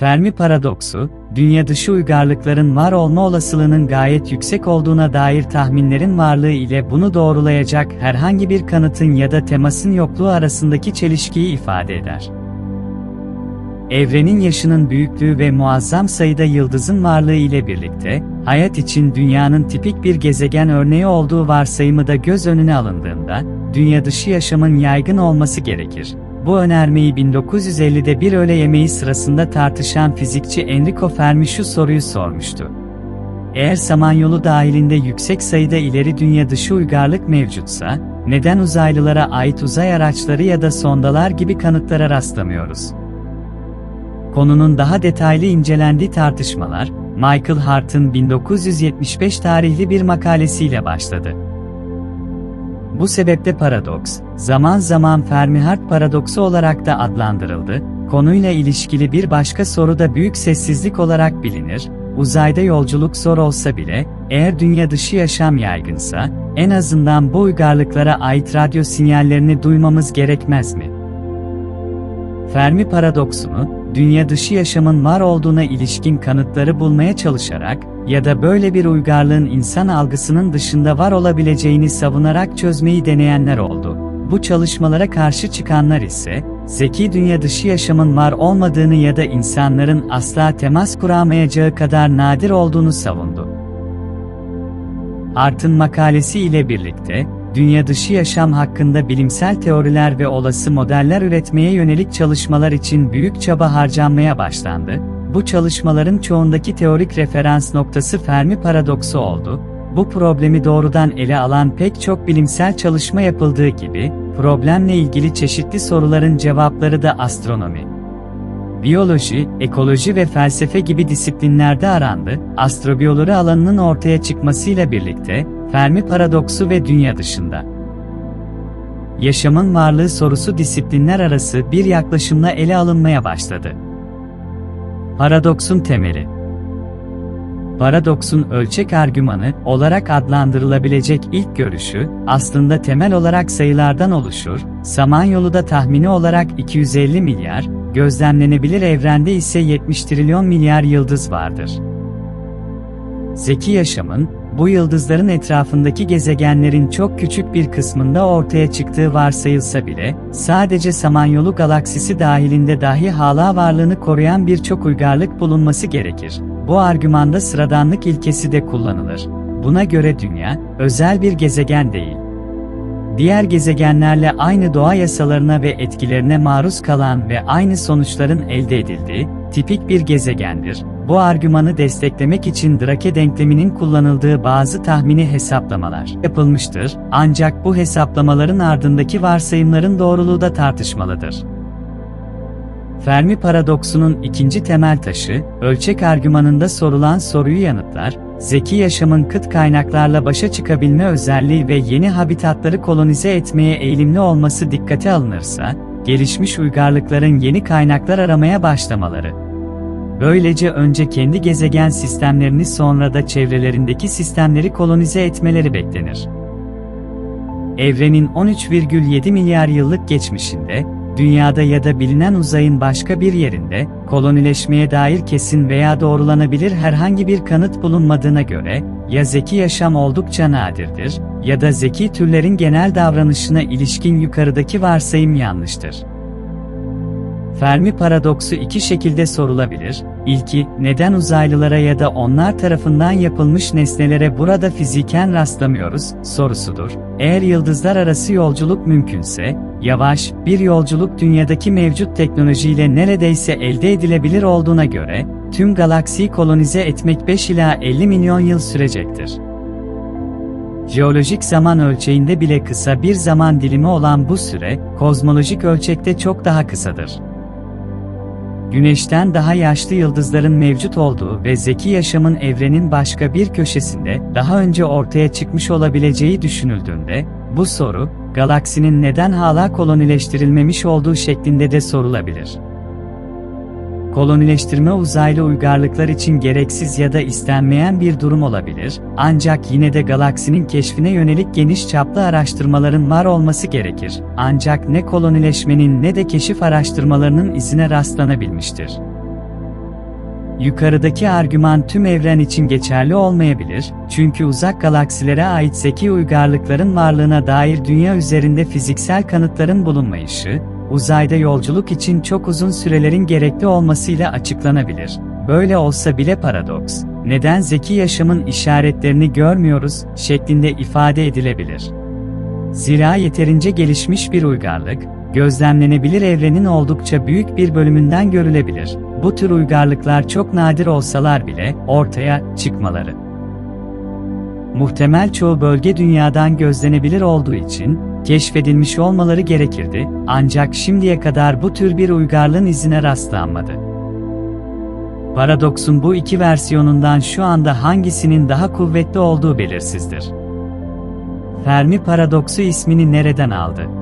Fermi paradoksu, dünya dışı uygarlıkların var olma olasılığının gayet yüksek olduğuna dair tahminlerin varlığı ile bunu doğrulayacak herhangi bir kanıtın ya da temasın yokluğu arasındaki çelişkiyi ifade eder. Evrenin yaşının büyüklüğü ve muazzam sayıda yıldızın varlığı ile birlikte, hayat için dünyanın tipik bir gezegen örneği olduğu varsayımı da göz önüne alındığında, dünya dışı yaşamın yaygın olması gerekir. Bu önermeyi 1950'de bir öğle yemeği sırasında tartışan fizikçi Enrico Fermi şu soruyu sormuştu. Eğer Samanyolu dahilinde yüksek sayıda ileri dünya dışı uygarlık mevcutsa, neden uzaylılara ait uzay araçları ya da sondalar gibi kanıtlara rastlamıyoruz? Konunun daha detaylı incelendiği tartışmalar, Michael Hart'ın 1975 tarihli bir makalesiyle başladı. Bu sebeple paradoks, zaman zaman Fermi-Hart paradoksu olarak da adlandırıldı. Konuyla ilişkili bir başka soru da büyük sessizlik olarak bilinir. Uzayda yolculuk zor olsa bile, eğer dünya dışı yaşam yaygınsa, en azından bu uygarlıklara ait radyo sinyallerini duymamız gerekmez mi? Fermi paradoksunu, dünya dışı yaşamın var olduğuna ilişkin kanıtları bulmaya çalışarak ya da böyle bir uygarlığın insan algısının dışında var olabileceğini savunarak çözmeyi deneyenler oldu. Bu çalışmalara karşı çıkanlar ise, zeki dünya dışı yaşamın var olmadığını ya da insanların asla temas kuramayacağı kadar nadir olduğunu savundu. Hart'ın makalesi ile birlikte, dünya dışı yaşam hakkında bilimsel teoriler ve olası modeller üretmeye yönelik çalışmalar için büyük çaba harcanmaya başlandı. Bu çalışmaların çoğundaki teorik referans noktası Fermi paradoksu oldu. Bu problemi doğrudan ele alan pek çok bilimsel çalışma yapıldığı gibi, problemle ilgili çeşitli soruların cevapları da astronomi, biyoloji, ekoloji ve felsefe gibi disiplinlerde arandı. Astrobiyoloji alanının ortaya çıkmasıyla birlikte, Fermi paradoksu ve dünya dışında. Yaşamın varlığı sorusu disiplinler arası bir yaklaşımla ele alınmaya başladı. Paradoksun temeli Paradoksun ölçek argümanı olarak adlandırılabilecek ilk görüşü, aslında temel olarak sayılardan oluşur, Samanyolu'da tahmini olarak 250 milyar, gözlemlenebilir evrende ise 70 trilyon milyar yıldız vardır. Zeki yaşamın, bu yıldızların etrafındaki gezegenlerin çok küçük bir kısmında ortaya çıktığı varsayılsa bile, sadece Samanyolu galaksisi dahilinde dahi hala varlığını koruyan birçok uygarlık bulunması gerekir. Bu argümanda sıradanlık ilkesi de kullanılır. Buna göre Dünya, özel bir gezegen değil. Diğer gezegenlerle aynı doğa yasalarına ve etkilerine maruz kalan ve aynı sonuçların elde edildiği, tipik bir gezegendir. Bu argümanı desteklemek için Drake denkleminin kullanıldığı bazı tahmini hesaplamalar yapılmıştır, ancak bu hesaplamaların ardındaki varsayımların doğruluğu da tartışmalıdır. Fermi paradoksunun ikinci temel taşı, ölçek argümanında sorulan soruyu yanıtlar, zeki yaşamın kıt kaynaklarla başa çıkabilme özelliği ve yeni habitatları kolonize etmeye eğilimli olması dikkate alınırsa, gelişmiş uygarlıkların yeni kaynaklar aramaya başlamaları. Böylece önce kendi gezegen sistemlerini sonra da çevrelerindeki sistemleri kolonize etmeleri beklenir. Evrenin 13,7 milyar yıllık geçmişinde, dünyada ya da bilinen uzayın başka bir yerinde, kolonileşmeye dair kesin veya doğrulanabilir herhangi bir kanıt bulunmadığına göre, ya zeki yaşam oldukça nadirdir, ya da zeki türlerin genel davranışına ilişkin yukarıdaki varsayım yanlıştır. Fermi paradoksu iki şekilde sorulabilir. İlki, neden uzaylılara ya da onlar tarafından yapılmış nesnelere burada fiziken rastlamıyoruz, sorusudur. Eğer yıldızlar arası yolculuk mümkünse, yavaş, bir yolculuk dünyadaki mevcut teknolojiyle neredeyse elde edilebilir olduğuna göre, tüm galaksiyi kolonize etmek 5 ila 50 milyon yıl sürecektir. Jeolojik zaman ölçeğinde bile kısa bir zaman dilimi olan bu süre, kozmolojik ölçekte çok daha kısadır. Güneşten daha yaşlı yıldızların mevcut olduğu ve zeki yaşamın evrenin başka bir köşesinde daha önce ortaya çıkmış olabileceği düşünüldüğünde, bu soru, galaksinin neden hala kolonileştirilmemiş olduğu şeklinde de sorulabilir. Kolonileştirme uzaylı uygarlıklar için gereksiz ya da istenmeyen bir durum olabilir, ancak yine de galaksinin keşfine yönelik geniş çaplı araştırmaların var olması gerekir. Ancak ne kolonileşmenin ne de keşif araştırmalarının izine rastlanabilmiştir. Yukarıdaki argüman tüm evren için geçerli olmayabilir, çünkü uzak galaksilere ait zeki uygarlıkların varlığına dair dünya üzerinde fiziksel kanıtların bulunmayışı, uzayda yolculuk için çok uzun sürelerin gerekli olmasıyla açıklanabilir. Böyle olsa bile paradoks, neden zeki yaşamın işaretlerini görmüyoruz şeklinde ifade edilebilir. Zira yeterince gelişmiş bir uygarlık, gözlemlenebilir evrenin oldukça büyük bir bölümünden görülebilir. Bu tür uygarlıklar çok nadir olsalar bile ortaya çıkmaları. Muhtemel çoğu bölge dünyadan gözlenebilir olduğu için keşfedilmiş olmaları gerekirdi ancak şimdiye kadar bu tür bir uygarlığın izine rastlanmadı. Paradoksun bu iki versiyonundan şu anda hangisinin daha kuvvetli olduğu belirsizdir. Fermi paradoksu ismini nereden aldı?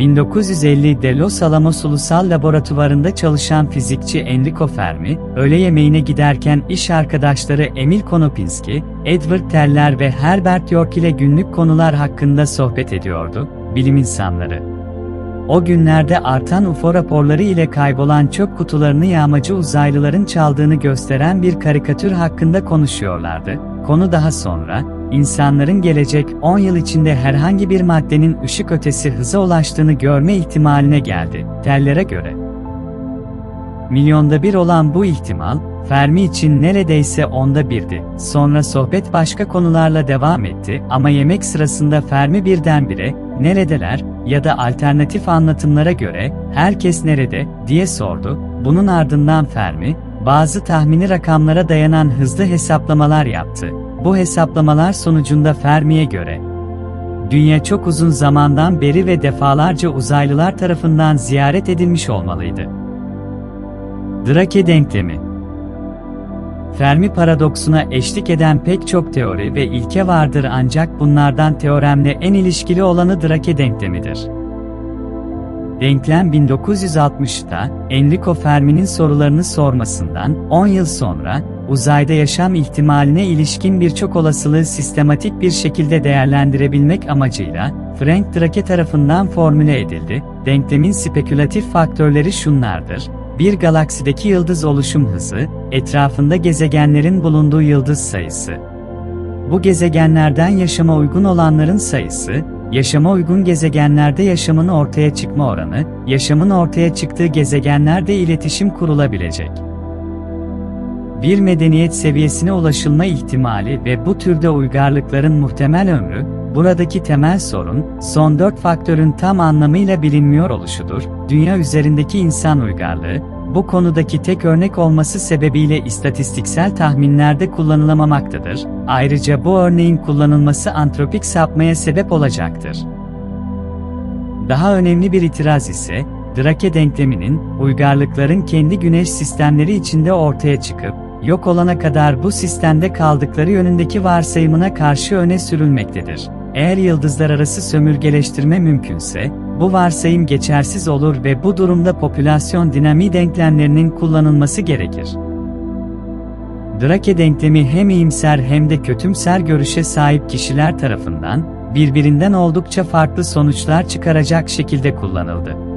1950'de Los Alamos Ulusal Laboratuvarında çalışan fizikçi Enrico Fermi, öğle yemeğine giderken iş arkadaşları Emil Konopinski, Edward Teller ve Herbert York ile günlük konular hakkında sohbet ediyordu, bilim insanları. O günlerde artan UFO raporları ile kaybolan çöp kutularını yağmacı uzaylıların çaldığını gösteren bir karikatür hakkında konuşuyorlardı. Konu daha sonra, insanların gelecek 10 yıl içinde herhangi bir maddenin ışık ötesi hıza ulaştığını görme ihtimaline geldi. Tellere göre. Milyonda bir olan bu ihtimal, Fermi için neredeyse onda birdi. Sonra sohbet başka konularla devam etti ama yemek sırasında Fermi birdenbire, neredeler ya da alternatif anlatımlara göre, herkes nerede diye sordu. Bunun ardından Fermi, bazı tahmini rakamlara dayanan hızlı hesaplamalar yaptı. Bu hesaplamalar sonucunda Fermi'ye göre, Dünya çok uzun zamandan beri ve defalarca uzaylılar tarafından ziyaret edilmiş olmalıydı. Drake denklemi Fermi paradoksuna eşlik eden pek çok teori ve ilke vardır ancak bunlardan teoremle en ilişkili olanı Drake denklemidir. Denklem 1960'ta Enrico Fermi'nin sorularını sormasından 10 yıl sonra uzayda yaşam ihtimaline ilişkin birçok olasılığı sistematik bir şekilde değerlendirebilmek amacıyla Frank Drake tarafından formüle edildi. Denklemin spekülatif faktörleri şunlardır: bir galaksideki yıldız oluşum hızı, etrafında gezegenlerin bulunduğu yıldız sayısı. Bu gezegenlerden yaşama uygun olanların sayısı, yaşama uygun gezegenlerde yaşamın ortaya çıkma oranı, yaşamın ortaya çıktığı gezegenlerde iletişim kurulabilecek. Bir medeniyet seviyesine ulaşılma ihtimali ve bu türde uygarlıkların muhtemel ömrü, buradaki temel sorun, son dört faktörün tam anlamıyla bilinmiyor oluşudur. Dünya üzerindeki insan uygarlığı, bu konudaki tek örnek olması sebebiyle istatistiksel tahminlerde kullanılamamaktadır. Ayrıca bu örneğin kullanılması antropik sapmaya sebep olacaktır. Daha önemli bir itiraz ise, Drake denkleminin, uygarlıkların kendi güneş sistemleri içinde ortaya çıkıp, yok olana kadar bu sistemde kaldıkları yönündeki varsayımına karşı öne sürülmektedir. Eğer yıldızlar arası sömürgeleştirme mümkünse, bu varsayım geçersiz olur ve bu durumda popülasyon dinamiği denklemlerinin kullanılması gerekir. Drake denklemi hem iyimser hem de kötümser görüşe sahip kişiler tarafından, birbirinden oldukça farklı sonuçlar çıkaracak şekilde kullanıldı.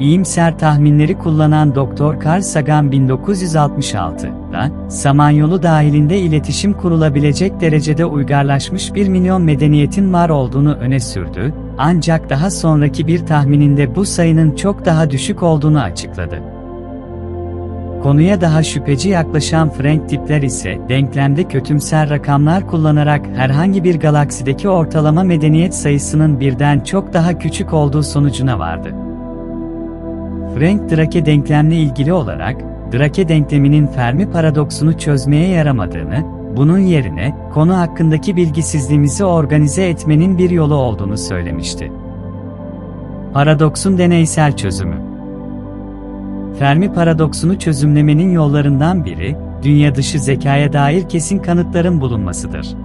İyimser tahminleri kullanan Dr. Carl Sagan 1966'da, Samanyolu dahilinde iletişim kurulabilecek derecede uygarlaşmış 1 milyon medeniyetin var olduğunu öne sürdü, ancak daha sonraki bir tahmininde bu sayının çok daha düşük olduğunu açıkladı. Konuya daha şüpheci yaklaşan Frank Tipler ise denklemde kötümser rakamlar kullanarak herhangi bir galaksideki ortalama medeniyet sayısının birden çok daha küçük olduğu sonucuna vardı. Frank Drake denklemle ilgili olarak, Drake denkleminin Fermi paradoksunu çözmeye yaramadığını, bunun yerine, konu hakkındaki bilgisizliğimizi organize etmenin bir yolu olduğunu söylemişti. Paradoksun deneysel çözümü Fermi paradoksunu çözümlemenin yollarından biri, dünya dışı zekaya dair kesin kanıtların bulunmasıdır.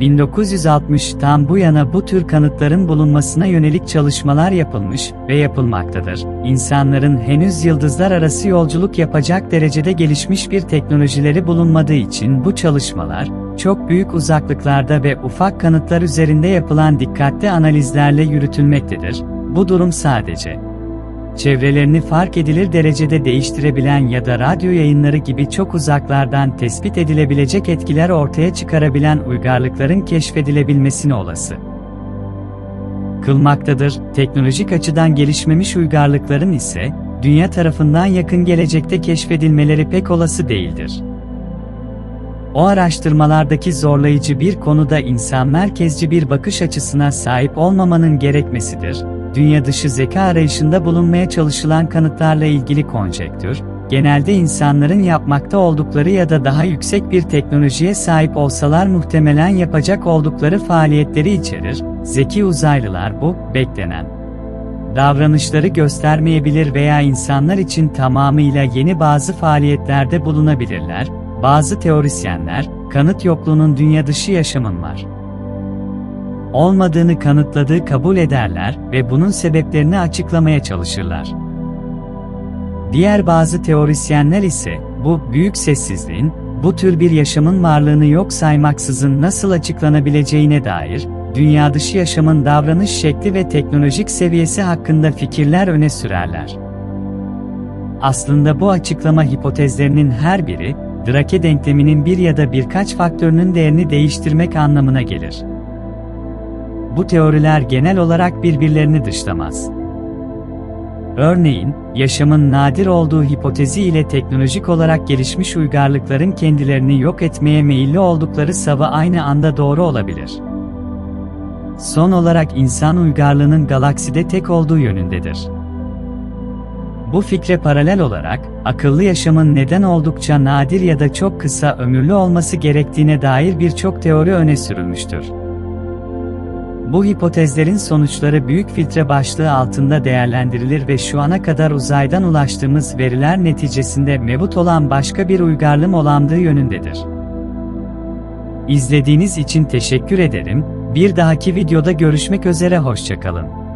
1960'tan bu yana bu tür kanıtların bulunmasına yönelik çalışmalar yapılmış ve yapılmaktadır. İnsanların henüz yıldızlar arası yolculuk yapacak derecede gelişmiş bir teknolojileri bulunmadığı için bu çalışmalar, çok büyük uzaklıklarda ve ufak kanıtlar üzerinde yapılan dikkatli analizlerle yürütülmektedir. Bu durum sadece çevrelerini fark edilir derecede değiştirebilen ya da radyo yayınları gibi çok uzaklardan tespit edilebilecek etkiler ortaya çıkarabilen uygarlıkların keşfedilebilmesine olası kılmaktadır. Teknolojik açıdan gelişmemiş uygarlıkların ise dünya tarafından yakın gelecekte keşfedilmeleri pek olası değildir. O araştırmalardaki zorlayıcı bir konuda insan merkezci bir bakış açısına sahip olmamanın gerekmesidir. Dünya dışı zeka arayışında bulunmaya çalışılan kanıtlarla ilgili konjektür, genelde insanların yapmakta oldukları ya da daha yüksek bir teknolojiye sahip olsalar muhtemelen yapacak oldukları faaliyetleri içerir. Zeki uzaylılar bu, beklenen davranışları göstermeyebilir veya insanlar için tamamıyla yeni bazı faaliyetlerde bulunabilirler. Bazı teorisyenler, kanıt yokluğunun dünya dışı yaşamın var olmadığını kanıtladığı kabul ederler ve bunun sebeplerini açıklamaya çalışırlar. Diğer bazı teorisyenler ise bu büyük sessizliğin bu tür bir yaşamın varlığını yok saymaksızın nasıl açıklanabileceğine dair dünya dışı yaşamın davranış şekli ve teknolojik seviyesi hakkında fikirler öne sürerler. Aslında bu açıklama hipotezlerinin her biri, Drake denkleminin bir ya da birkaç faktörünün değerini değiştirmek anlamına gelir. Bu teoriler genel olarak birbirlerini dışlamaz. Örneğin, yaşamın nadir olduğu hipotezi ile teknolojik olarak gelişmiş uygarlıkların kendilerini yok etmeye meyilli oldukları savı aynı anda doğru olabilir. Son olarak insan uygarlığının galakside tek olduğu yönündedir. Bu fikre paralel olarak, akıllı yaşamın neden oldukça nadir ya da çok kısa ömürlü olması gerektiğine dair birçok teori öne sürülmüştür. Bu hipotezlerin sonuçları büyük filtre başlığı altında değerlendirilir ve şu ana kadar uzaydan ulaştığımız veriler neticesinde mevcut olan başka bir uygarlığım olandığı yönündedir. İzlediğiniz için teşekkür ederim. Bir dahaki videoda görüşmek üzere hoşçakalın.